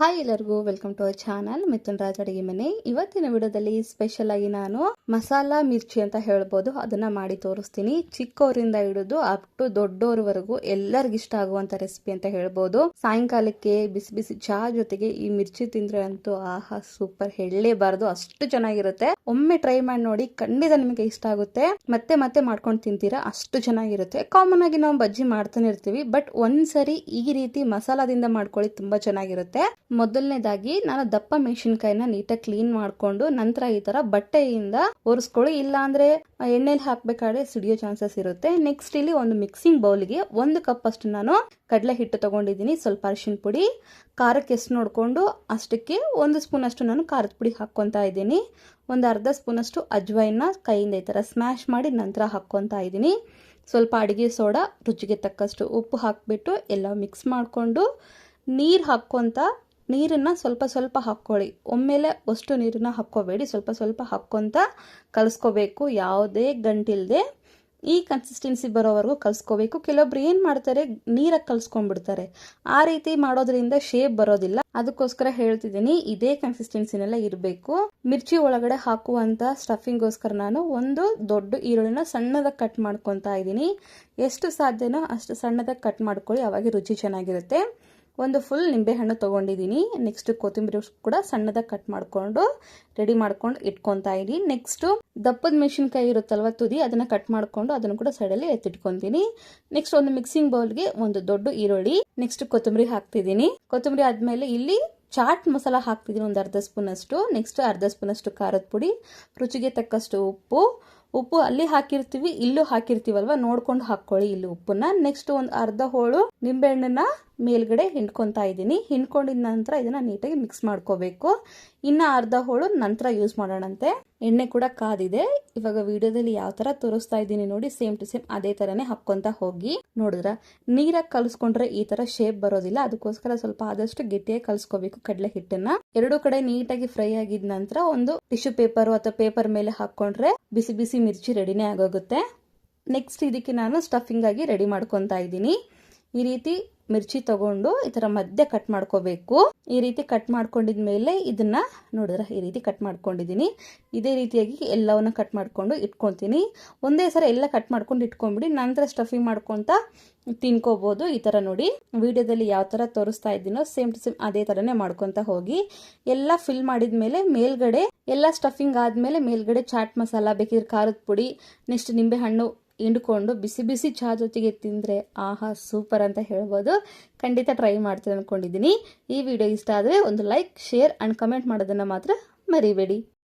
Hi ಎಲ್ಲರಿಗೂ welcome to our channel Mithun Raj ಅಡಿಗೆ ಮನೆ. ಇವತ್ತಿನ ವಿಡಿಯೋದಲ್ಲಿ ಸ್ಪೆಷಲ್ ಆಗಿ ನಾನು ಮಸಾಲಾ ಮಿರ್ಚಿ ಅಂತ ಹೇಳ್ಬೋದು. ಅದನ್ನ ಮಾಡಿ ತೋರಿಸ್ತೀನಿ. ಚಿಕ್ಕವರಿಂದ ಹಿಡಿದು ಅಪ್ ಟು ಎಲ್ಲರಿಗೂ ಇಷ್ಟ ಆಗುವಂತ ರೆಸಿಪಿ ಅಂತ ಹೇಳ್ಬೋದು. ಸಾಯಂಕಾಲಕ್ಕೆ ಬಿಸಿ ಬಿಸಿ ಚಹಾ ಜೊತೆಗೆ ಈ ಮಿರ್ಚಿ ತಿಂದ್ರೆ ಅಂತೂ ಆಹಾ ಸೂಪರ್ ಹೇಳಲೇಬಾರದು. ಅಷ್ಟು ಚೆನ್ನಾಗಿರುತ್ತೆ. ಒಮ್ಮೆ ಟ್ರೈ ಮಾಡಿ ನೋಡಿ ಖಂಡಿತ ನಿಮಗೆ ಇಷ್ಟ ಆಗುತ್ತೆ. ಮತ್ತೆ ಮತ್ತೆ ಮಾಡ್ಕೊಂಡು ತಿಂತೀರಾ, ಅಷ್ಟು ಚೆನ್ನಾಗಿರುತ್ತೆ. ಕಾಮನ್ ಆಗಿ ನಾವು ಬಜ್ಜಿ ಮಾಡ್ತಾನೆ ಇರ್ತೀವಿ ಬಟ್ ಒಂದ್ಸರಿ ಈ ರೀತಿ ಮಸಾಲಾದಿಂದ ಮಾಡ್ಕೊಳ್ಳಿ, ತುಂಬಾ ಚೆನ್ನಾಗಿರುತ್ತೆ. ಮೊದಲನೇದಾಗಿ ನಾನು ದಪ್ಪ ಮೆಣಸಿನ್ಕಾಯಿನ ನೀಟಾಗಿ ಕ್ಲೀನ್ ಮಾಡಿಕೊಂಡು ನಂತರ ಈ ಥರ ಬಟ್ಟೆಯಿಂದ ಒರೆಸ್ಕೊಳ್ಳಿ. ಇಲ್ಲಾಂದರೆ ಎಣ್ಣೆಲಿ ಹಾಕಬೇಕಾದ್ರೆ ಸಿಡಿಯೋ ಚಾನ್ಸಸ್ ಇರುತ್ತೆ. ನೆಕ್ಸ್ಟ್ ಇಲ್ಲಿ ಒಂದು ಮಿಕ್ಸಿಂಗ್ ಬೌಲ್ಗೆ ಒಂದು ಕಪ್ ಅಷ್ಟು ನಾನು ಕಡಲೆ ಹಿಟ್ಟು ತೊಗೊಂಡಿದ್ದೀನಿ. ಸ್ವಲ್ಪ ಅರಿಶಿನ ಪುಡಿ, ಖಾರಕ್ಕೆ ಎಷ್ಟು ನೋಡಿಕೊಂಡು ಅಷ್ಟಕ್ಕೆ ಒಂದು ಸ್ಪೂನ್ ಅಷ್ಟು ನಾನು ಖಾರದ ಪುಡಿ ಹಾಕ್ಕೊತಾ ಇದ್ದೀನಿ. ಒಂದು ಅರ್ಧ ಸ್ಪೂನ್ ಅಷ್ಟು ಅಜ್ವೈನ ಕೈಯಿಂದ ಈ ಥರ ಸ್ಮ್ಯಾಶ್ ಮಾಡಿ ನಂತರ ಹಾಕ್ಕೊತಾ ಇದ್ದೀನಿ. ಸ್ವಲ್ಪ ಅಡುಗೆ ಸೋಡಾ, ರುಚಿಗೆ ತಕ್ಕಷ್ಟು ಉಪ್ಪು ಹಾಕಿಬಿಟ್ಟು ಎಲ್ಲ ಮಿಕ್ಸ್ ಮಾಡಿಕೊಂಡು ನೀರು ಹಾಕ್ಕೊತ ನೀರನ್ನು ಸ್ವಲ್ಪ ಸ್ವಲ್ಪ ಹಾಕ್ಕೊಳ್ಳಿ. ಒಮ್ಮೆಲೆ ಅಷ್ಟು ನೀರನ್ನು ಹಾಕ್ಕೋಬೇಡಿ. ಸ್ವಲ್ಪ ಸ್ವಲ್ಪ ಹಾಕ್ಕೊತ ಕಲಿಸ್ಕೋಬೇಕು. ಯಾವುದೇ ಗಂಟಿಲ್ಲದೆ ಈ ಕನ್ಸಿಸ್ಟೆನ್ಸಿ ಬರೋವರೆಗೂ ಕಲಿಸ್ಕೋಬೇಕು. ಕೆಲವೊಬ್ರು ಏನು ಮಾಡ್ತಾರೆ? ನೀರಾಗಿ ಕಲಿಸ್ಕೊಂಡ್ಬಿಡ್ತಾರೆ. ಆ ರೀತಿ ಮಾಡೋದ್ರಿಂದ ಶೇಪ್ ಬರೋದಿಲ್ಲ. ಅದಕ್ಕೋಸ್ಕರ ಹೇಳ್ತಿದ್ದೀನಿ, ಇದೇ ಕನ್ಸಿಸ್ಟೆನ್ಸಿನೆಲ್ಲ ಇರಬೇಕು. ಮಿರ್ಚಿ ಒಳಗಡೆ ಹಾಕುವಂತ ಸ್ಟಫಿಂಗ್ಗೋಸ್ಕರ ನಾನು ಒಂದು ದೊಡ್ಡ ಈರುಳ್ಳಿನ ಸಣ್ಣದಾಗಿ ಕಟ್ ಮಾಡ್ಕೊತಾ ಇದ್ದೀನಿ ಎಷ್ಟು ಸಾಧ್ಯನೋ ಅಷ್ಟು ಸಣ್ಣದಾಗಿ ಕಟ್ ಮಾಡ್ಕೊಳ್ಳಿ, ಅವಾಗ ರುಚಿ ಚೆನ್ನಾಗಿರುತ್ತೆ. ಒಂದು ಫುಲ್ ನಿಂಬೆಹಣ್ಣು ತೊಗೊಂಡಿದ್ದೀನಿ ನೆಕ್ಸ್ಟ್ ಕೊತ್ತಂಬರಿ ಕೂಡ ಸಣ್ಣದಾಗಿ ಕಟ್ ಮಾಡಿಕೊಂಡು ರೆಡಿ ಮಾಡ್ಕೊಂಡು ಇಟ್ಕೊತಾ ಇದ್ದೀನಿ ನೆಕ್ಸ್ಟು ದಪ್ಪದ ಮೆಣಸಿನ್ಕಾಯಿ ಇರುತ್ತಲ್ವ ತುದಿ, ಅದನ್ನು ಕಟ್ ಮಾಡಿಕೊಂಡು ಅದನ್ನು ಕೂಡ ಸೈಡಲ್ಲಿ ಎತ್ತಿಟ್ಕೊಂತೀನಿ. ನೆಕ್ಸ್ಟ್ ಒಂದು ಮಿಕ್ಸಿಂಗ್ ಬೌಲ್ಗೆ ಒಂದು ದೊಡ್ಡ ಈರುಳ್ಳಿ ನೆಕ್ಸ್ಟ್ ಕೊತ್ತಂಬರಿ ಹಾಕ್ತಿದ್ದೀನಿ ಕೊತ್ತಂಬರಿ ಆದಮೇಲೆ ಇಲ್ಲಿ ಚಾಟ್ ಮಸಾಲ ಹಾಕ್ತಿದ್ದೀನಿ ಒಂದು ಅರ್ಧ ಸ್ಪೂನ್ ಅಷ್ಟು ನೆಕ್ಸ್ಟ್ ಅರ್ಧ ಸ್ಪೂನ್ ಅಷ್ಟು ಖಾರದ ಪುಡಿ, ರುಚಿಗೆ ತಕ್ಕಷ್ಟು ಉಪ್ಪು. ಉಪ್ಪು ಅಲ್ಲಿ ಹಾಕಿರ್ತೀವಿ, ಇಲ್ಲೂ ಹಾಕಿರ್ತೀವಲ್ವ, ನೋಡ್ಕೊಂಡು ಹಾಕೊಳ್ಳಿ ಇಲ್ಲಿ ಉಪ್ಪನ್ನ. ನೆಕ್ಸ್ಟ್ ಒಂದು ಅರ್ಧ ಹೋಳು ನಿಂಬೆಹಣ್ಣನ್ನ ಮೇಲ್ಗಡೆ ಹಿಂಡ್ಕೊತಾ ಇದ್ದೀನಿ. ಹಿಂಡ್ಕೊಂಡಿದ ನಂತರ ಇದನ್ನ ನೀಟಾಗಿ ಮಿಕ್ಸ್ ಮಾಡ್ಕೋಬೇಕು. ಇನ್ನ ಅರ್ಧ ಹೋಳು ನಂತರ ಯೂಸ್ ಮಾಡೋಣಂತೆ. ಎಣ್ಣೆ ಕೂಡ ಕಾದಿದೆ. ಇವಾಗ ವಿಡಿಯೋದಲ್ಲಿ ಯಾವ ತರ ತೋರಿಸ್ತಾ ಇದ್ದೀನಿ ನೋಡಿ, ಸೇಮ್ ಟು ಸೇಮ್ ಅದೇ ತರನೇ ಹಾಕ್ಕೊತ ಹೋಗಿ. ನೋಡಿದ್ರೆ? ನೀರಾಗಿ ಕಲಿಸ್ಕೊಂಡ್ರೆ ಈ ಥರ ಶೇಪ್ ಬರೋದಿಲ್ಲ. ಅದಕ್ಕೋಸ್ಕರ ಸ್ವಲ್ಪ ಆದಷ್ಟು ಗಟ್ಟಿಯಾಗಿ ಕಲಿಸ್ಕೋಬೇಕು ಕಡಲೆ ಹಿಟ್ಟನ್ನ. ಎರಡು ಕಡೆ ನೀಟಾಗಿ ಫ್ರೈ ಆಗಿದ ನಂತರ ಒಂದು ಟಿಶ್ಯೂ ಪೇಪರ್ ಅಥವಾ ಪೇಪರ್ ಮೇಲೆ ಹಾಕೊಂಡ್ರೆ ಬಿಸಿ ಬಿಸಿ ಮಿರ್ಚಿ ರೆಡಿನೇ ಆಗೋಗುತ್ತೆ. ನೆಕ್ಸ್ಟ್ ಇದಕ್ಕೆ ನಾನು ಸ್ಟಫಿಂಗ್ ಆಗಿ ರೆಡಿ ಮಾಡ್ಕೊತಾ ಇದ್ದೀನಿ. ಈ ರೀತಿ ಮಿರ್ಚಿ ತಗೊಂಡು ಈ ತರ ಮಧ್ಯ ಕಟ್ ಮಾಡ್ಕೋಬೇಕು. ಈ ರೀತಿ ಕಟ್ ಮಾಡ್ಕೊಂಡಿದ್ಮೇಲೆ ಇದನ್ನ ನೋಡಿದ್ರೆ ಈ ರೀತಿ ಕಟ್ ಮಾಡ್ಕೊಂಡಿದ್ದೀನಿ. ಇದೇ ರೀತಿಯಾಗಿ ಎಲ್ಲವನ್ನ ಕಟ್ ಮಾಡ್ಕೊಂಡು ಇಟ್ಕೊಂತೀನಿ ಒಂದೇ ಸರ ಎಲ್ಲ ಕಟ್ ಮಾಡ್ಕೊಂಡು ಇಟ್ಕೊಂಡ್ಬಿಡಿ, ನಂತರ ಸ್ಟಫಿಂಗ್ ಮಾಡ್ಕೊಂತ ತಿನ್ಕೋಬಹುದು ಈ ತರ ನೋಡಿ, ವಿಡಿಯೋದಲ್ಲಿ ಯಾವ ತರ ತೋರಿಸ್ತಾ ಇದ್ದೀನೋ ಸೇಮ್ ಟು ಸೇಮ್ ಅದೇ ತರನೇ ಮಾಡ್ಕೊಂತ ಹೋಗಿ, ಎಲ್ಲ ಫಿಲ್ ಮಾಡಿದ್ಮೇಲೆ ಮೇಲ್ಗಡೆ ಎಲ್ಲ ಸ್ಟಫಿಂಗ್ ಆದ್ಮೇಲೆ ಮೇಲ್ಗಡೆ ಚಾಟ್ ಮಸಾಲ, ಬೇಕಿದ್ರೆ ಖಾರದ ಪುಡಿ, ನೆಕ್ಸ್ಟ್ ನಿಂಬೆ ಹಣ್ಣು ಹಿಂಡ್ಕೊಂಡು ಬಿಸಿ ಬಿಸಿ ಚಹಾ ಜೊತೆಗೆ ತಿಂದರೆ ಆಹಾ ಸೂಪರ್ ಅಂತ ಹೇಳ್ಬೋದು. ಖಂಡಿತ ಟ್ರೈ ಮಾಡ್ತೀನಿ ಅಂದ್ಕೊಂಡಿದ್ದೀನಿ ಈ ವಿಡಿಯೋ ಇಷ್ಟ ಆದರೆ ಒಂದು ಲೈಕ್, ಶೇರ್ ಆ್ಯಂಡ್ ಕಮೆಂಟ್ ಮಾಡೋದನ್ನು ಮಾತ್ರ ಮರಿಬೇಡಿ.